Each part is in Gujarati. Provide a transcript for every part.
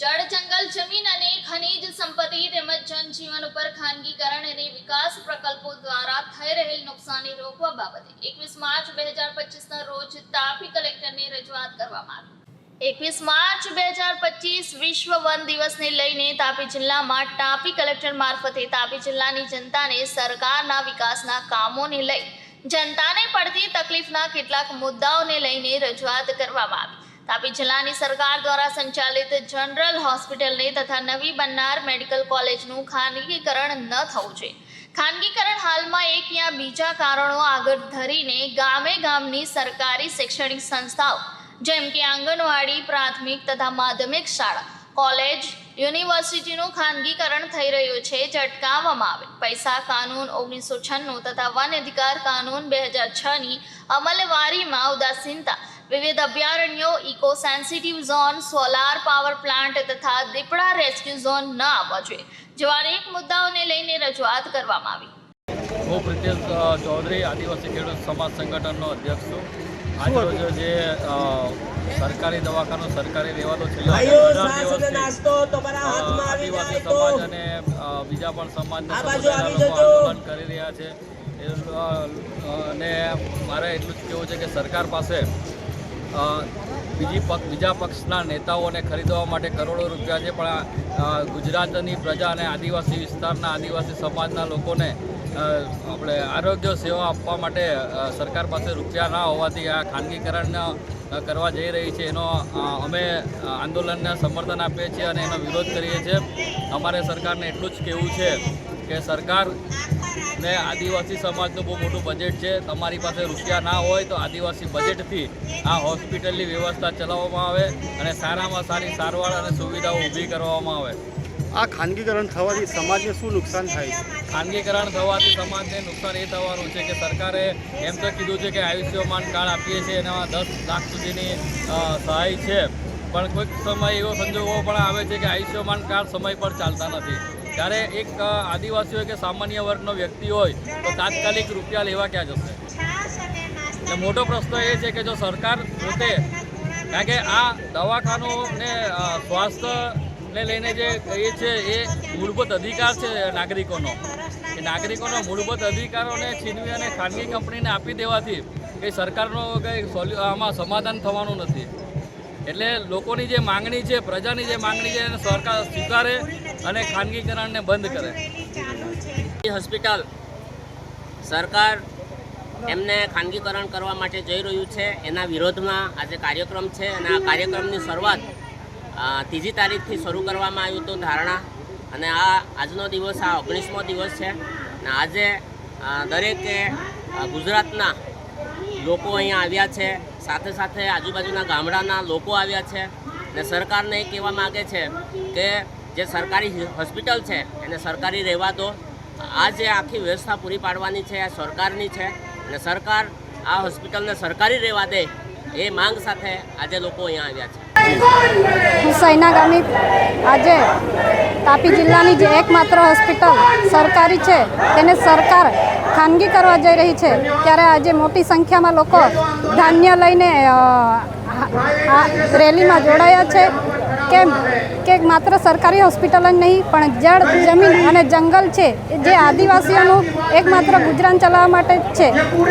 જળ, જંગલ, જમીન અને ખનીજ સંપત્તિ તેમજ જનજીવન ઉપર ખાનગીકરણ અને વિકાસ પ્રકલ્પો દ્વારા થઈ રહેલ નુકસાની રોકવા બાબતે એકવીસ માર્ચ બે હજાર પચીસના રોજ તાપી કલેક્ટરને રજૂઆત કરવામાં આવી. એકવીસ માર્ચ બે હજાર પચીસ વિશ્વ વન દિવસને લઈને તાપી જિલ્લામાં તાપી કલેક્ટર મારફતે તાપી જિલ્લાની જનતાને સરકારના વિકાસના કામોને લઈ જનતાને પડતી તકલીફના કેટલાક મુદ્દાઓને લઈને રજૂઆત કરવામાં આવી. તાપી જિલ્લાની સરકાર દ્વારા સંચાલિત જનરલ હોસ્પિટલને તથા નવી બનનાર મેડિકલ કોલેજનું ખાનગીકરણ ન થવું જોઈએ. ખાનગીકરણ હાલમાં એક યા બીજા કારણો આગળ ધરીને ગામે ગામની સરકારી શૈક્ષણિક સંસ્થાઓ, જેમ કે આંગણવાડી, પ્રાથમિક તથા માધ્યમિક શાળા, કોલેજ, યુનિવર્સિટીનું ખાનગીકરણ થઈ રહ્યું છે જે અટકાવવામાં આવે. પૈસા કાનૂન ઓગણીસો છન્નું તથા વન અધિકાર કાનૂન બે હજાર છની અમલવારીમાં ઉદાસીનતા વિવિધ અભયારણ્યો eco sensitive zone solar power plant તથા દીપડા રેસ્ક્યુ ઝોન ન આવવા જોઈએ જેવા અનેક મુદ્દાઓને લઈને રજૂઆત કરવામાં આવી. હું પ્રિતેશ ચૌધરી આદિવાસી ખેડૂત સમાજ સંગઠનનો અધ્યક્ષ છું. આજરોજ જે સરકારી દવાખાનું સરકારી રહેવાનો છેલ્લા આદિવાસી સમાજ અને બીજા પણ સમાજના આ બાજુ સમુદાયના આવી લોકો જજો. આંદોલન કરી રહ્યા છે. અને મારે એટલું જ કહેવું છે કે સરકાર પાસે બીજી પક્ષ બીજા પક્ષના નેતાઓને ખરીદવા માટે કરોડો રૂપિયા છે, પણ ગુજરાતની પ્રજા અને આદિવાસી વિસ્તારના આદિવાસી સમાજના લોકોને આપણે આરોગ્ય સેવા આપવા માટે સરકાર પાસે રૂપિયા ના હોવાથી આ ખાનગીકરણ કરવા જઈ રહી છે. એનો અમે આંદોલનને સમર્થન આપીએ છીએ અને એનો વિરોધ કરીએ છીએ. અમારે સરકારને એટલું જ કહેવું છે કે સરકાર ને આદિવાસી સમાજનું બહુ મોટું બજેટ છે. તમારી પાસે રૂપિયા ના હોય તો આદિવાસી બજેટથી આ હોસ્પિટલની વ્યવસ્થા ચલાવવામાં આવે અને સારામાં સારી સારવાર અને સુવિધાઓ ઊભી કરવામાં આવે. આ ખાનગીકરણ થવાથી સમાજને શું નુકસાન થાય? છે ખાનગીકરણ થવાથી સમાજને નુકસાન એ થવાનું છે કે સરકારે એમ તો કીધું છે કે આયુષ્યમાન કાર્ડ આપીએ છીએ એના દસ લાખ સુધીની સહાય છે. પણ કોઈક સમય એવો સંજોગો પણ આવે છે કે આયુષ્યમાન કાર્ડ સમય પર ચાલતા નથી. ત્યારે એક આદિવાસી હોય કે સામાન્ય વર્ગનો વ્યક્તિ હોય તો તાત્કાલિક રૂપિયા લેવા ક્યાં જશે? એટલે મોટો પ્રશ્ન એ છે કે જો સરકાર પોતે કારણ કે આ દવાખાનું ને સ્વાસ્થ્યને લઈને જે કહીએ છે એ મૂળભૂત અધિકાર છે નાગરિકોનો. એ નાગરિકોનો મૂળભૂત અધિકારોને છીનવી અને ખાનગી કંપનીને આપી દેવાથી એ સરકારનો કંઈ સોલ્યુ આમાં સમાધાન થવાનું નથી. એટલે લોકોની જે માંગણી છે પ્રજાની જે માંગણી છે એને સરકાર સ્વીકારે અને ખાનગીકરણને બંધ કરે. હોસ્પિટલ સરકાર એમને ખાનગીકરણ કરવા માટે જઈ રહ્યું છે. એના વિરોધમાં આજે કાર્યક્રમ છે અને આ કાર્યક્રમની શરૂઆત ત્રીજી તારીખથી શરૂ કરવામાં આવ્યું હતું ધારણા. અને આ આજનો દિવસ આ ઓગણીસમો દિવસ છે. અને આજે દરેકે ગુજરાતના લોકો અહીંયા આવ્યા છે. સાથે સાથે આજુબાજુના ગામડાના લોકો આવ્યા છે. અને સરકારને એ કહેવા માગે છે કે જે સરકારી હોસ્પિટલ છે, એને સરકારી રહેવા દો આ જે આખી વ્યવસ્થા પૂરી પાડવાની છે, આ સરકારની છે, અને સરકાર આ હોસ્પિટલને સરકારી રહેવા દે એ માંગ સાથે આજે લોકો અહીંયા આવ્યા છે. હું સૈના ગામિત આજે તાપી જિલ્લાની જે એકમાત્ર હોસ્પિટલ સરકારી છે, તેને સરકાર ખાનગી કરવા જઈ રહી છે. ત્યારે આજે મોટી સંખ્યામાં લોકો ધાન્ય લઈને રેલીમાં જોડાયા છે. કેમ? કે માત્ર સરકારી હોસ્પિટલ જ નહીં, પણ જળ, જમીન અને જંગલ છે, જે આદિવાસીઓનું એકમાત્ર ગુજરાન ચલાવવા માટે જ છે.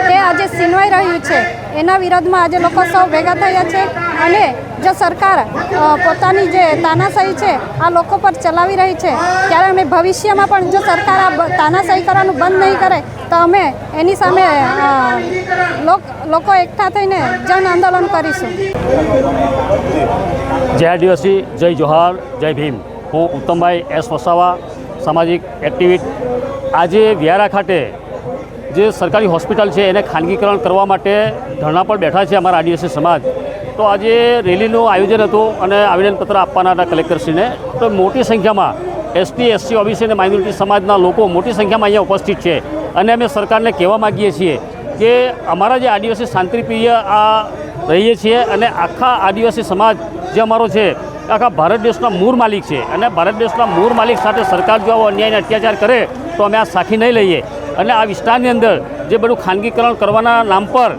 તે આજે સીનવાઈ રહ્યું છે. એના વિરોધમાં આજે લોકો સૌ ભેગા થયા છે અને જો સરકાર પોતાની જે તાનાશાહી છે, આ લોકો પર ચલાવી રહી છે, ત્યારે અમે ભવિષ્યમાં પણ જો સરકાર આ તાનાશાહી કરવાનું બંધ નહીં કરે, તો અમે એની સામે લોકો એકઠા થઈને જન આંદોલન કરીશું. જય આદિવાસી, જય જોહાર, જય ભીમ. હું ઉત્તમભાઈ એસ વસાવા, સામાજિક એક્ટિવિટ. આજે વ્યારા ખાતે જે સરકારી હોસ્પિટલ છે, એને ખાનગીકરણ કરવા માટે ધરણા પર બેઠા છે અમારા આદિવાસી સમાજ. તો આજે રેલીનું આયોજન હતું અને આવેદનપત્ર આપવાના હતા કલેક્ટરશ્રીને. તો મોટી સંખ્યામાં S T, S C, O B C અને માઇનોરિટી સમાજના લોકો મોટી સંખ્યામાં અહીંયા ઉપસ્થિત છે. અને અમે સરકારને કહેવા માગીએ છીએ કે અમારા જે આદિવાસી શાંતિપ્રિય આ રહીએ છીએ અને આખા આદિવાસી સમાજ જે અમારો છે આખા ભારત દેશના મૂળ માલિક છે. અને ભારત દેશના મૂળ માલિક સાથે સરકાર જો આવો અન્યાયને અત્યાચાર કરે, તો અમે આ સાખી નહીં લઈએ. અને આ વિસ્તારની અંદર જે બધું ખાનગીકરણ કરવાના નામ પર,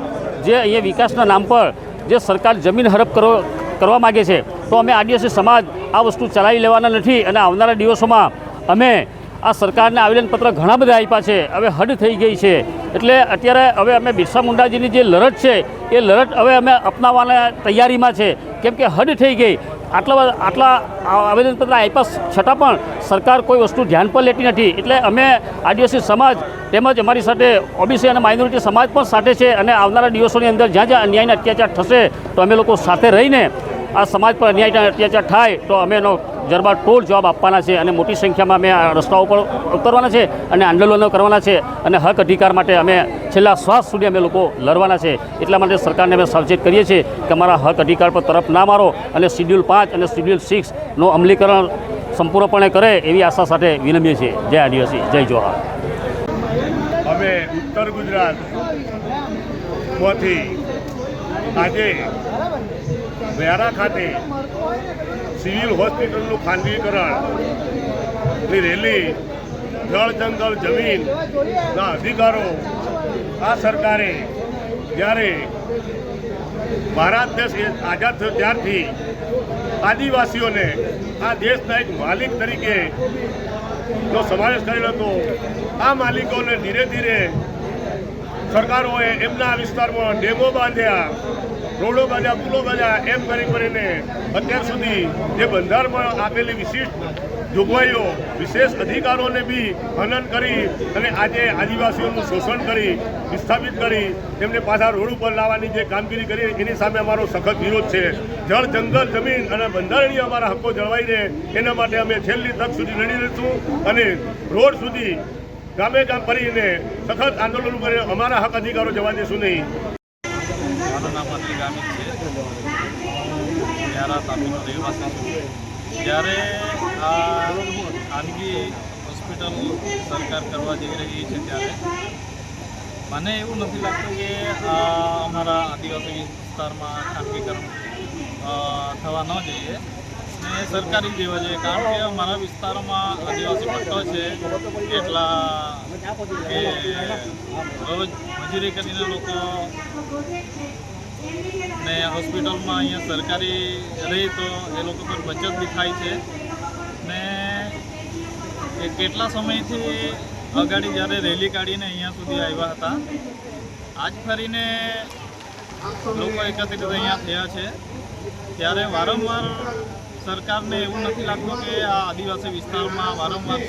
જે અહીંયા વિકાસના નામ પર, જે સરકાર જમીન હડપ કરો, કરવા માગે છે, તો અમે આદિવાસી સમાજ આ વસ્તુ ચલાવી લેવાના નથી. અને આવનારા દિવસોમાં અમે આ સરકારને આવેદનપત્ર ઘણા બધા આપ્યા છે. હવે હડ થઈ ગઈ છે. એટલે અત્યારે હવે અમે બિરસા મુંડાજીની જે લડત છે, એ લડત હવે અમે અપનાવવાના તૈયારીમાં છે. કેમ કે હડ થઈ ગઈ. આટલા આટલા આવેદનપત્ર આપ્યા છતાં પણ સરકાર કોઈ વસ્તુ ધ્યાન પર લેતી નથી. એટલે અમે આદિવાસી સમાજ તેમજ અમારી સાથે ઓબીસી અને માઇનોરિટી સમાજ પણ સાથે છે અને આવનારા દિવસોની અંદર જ્યાં જ્યાં અન્યાયના અત્યાચાર થશે, તો અમે લોકો સાથે રહીને આ સમાજ પર અન્યાયના અત્યાચાર થાય, તો અમે એનો જરબા ટોળ જવાબ આપવાના છે અને મોટી સંખ્યામાં અમે આ રસ્તાઓ પર ઉતરવાના છે અને આંદોલનો કરવાના છે અને હક અધિકાર માટે અમે છેલ્લા શ્વાસ સુધી અમે લોકો લડવાના છે. એટલા માટે સરકારને અમે સાવચેત કરીએ છીએ કે અમારા હક અધિકાર પર તરફ ના મારો અને શિડ્યુલ પાંચ અને શિડ્યુલ સિક્સનો અમલીકરણ સંપૂર્ણપણે કરે એવી આશા સાથે વિનમીએ છીએ. જય આદિવાસી, જય જોહાર. અમે ઉત્તર ગુજરાત આજે વ્યારા ખાતે સિવિલ હોસ્પિટલનું ખાનગીકરણની રેલી, જળ જંગલ જમીનના અધિકારો, આ સરકારે જ્યારે ભારત દેશ આઝાદ થયો ત્યારથી આદિવાસીઓને આ દેશના એક માલિક તરીકે નો સમાવેશ કરેલો હતો, આ માલિકોને ધીરે ધીરે સરકારોએ એમના વિસ્તારમાં ડેમો બાંધ્યા રોડો બાંધ્યા, પુલો બાંધ્યા, એમ કરી કરીને અત્યાર સુધી જે બંધારણમાં આપેલી વિશિષ્ટ જોગવાઈઓ, વિશેષ અધિકારોને બી હનન કરી અને આજે આદિવાસીઓનું શોષણ કરી, વિસ્થાપિત કરી, તેમને પાછા રોડ ઉપર લાવવાની જે કામગીરી કરી, એની સામે અમારો સખત વિરોધ છે. જળ, જંગલ, જમીન અને બંધારણીય અમારા હક્કો જળવાઈ રહે એના માટે અમે છેલ્લી તક સુધી લડી રહીશું અને રોડ સુધી ગામે ગામ ફરીને સખત આંદોલન કરી અમારા હક અધિકારો જવા દેશું નહીં. ગામિત છે. વ્યારા તાલુકાનો રહેવાસી છું. જ્યારે આ ખાનગી હોસ્પિટલ સરકાર કરવા જઈ રહી છે ત્યારે, મને એવું નથી લાગતું કે અમારા આદિવાસી વિસ્તારમાં ખાનગીકરણ થવા ન જોઈએ. ને સરકારી જેવા જોઈએ. કારણ કે અમારા વિસ્તારમાં આદિવાસી પટ્ટો છે, એટલા કે રોજ મજૂરી કરીને લોકો ને હોસ્પિટલમાં અહીંયા સરકારી રહી તો એ લોકો પર બચત બી થાય છે. ને એ કેટલા સમયથી અગાડી જ્યારે રેલી કાઢીને અહીંયા સુધી આવ્યા હતા, આજ ફરીને લોકો એકત્રિત અહીંયા થયા છે. ત્યારે વારંવાર સરકારને એવું નથી લાગતું કે આ આદિવાસી વિસ્તારમાં વારંવાર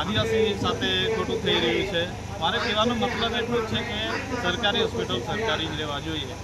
આદિવાસી સાથે ખોટું થઈ રહ્યું છે. મારે કહેવાનો મતલબ એટલો છે કે સરકારી હોસ્પિટલ સરકારી જ રહેવા જોઈએ.